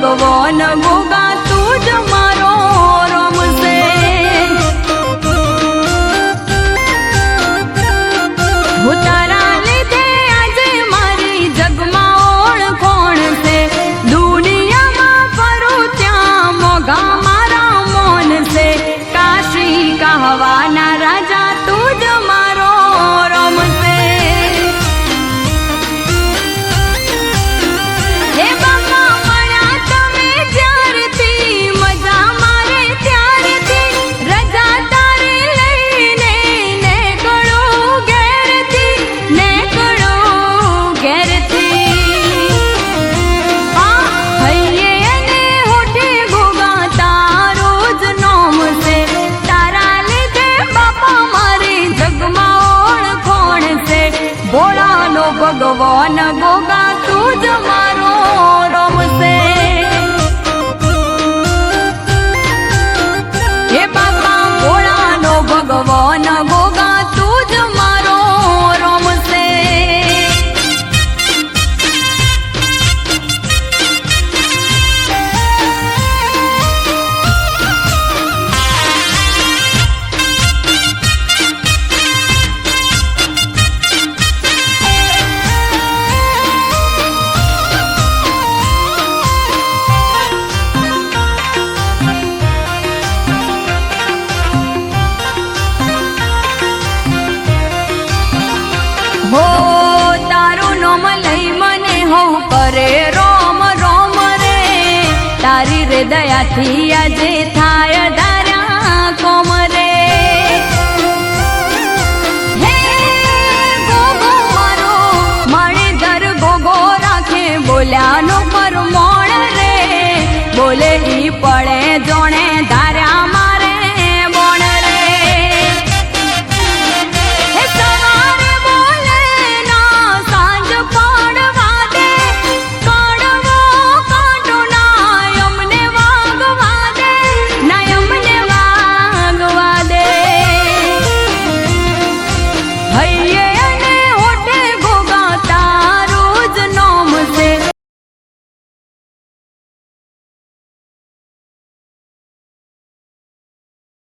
Babo, Namo. ભગવાન ગોગા તું જ મારો দিয়া যেত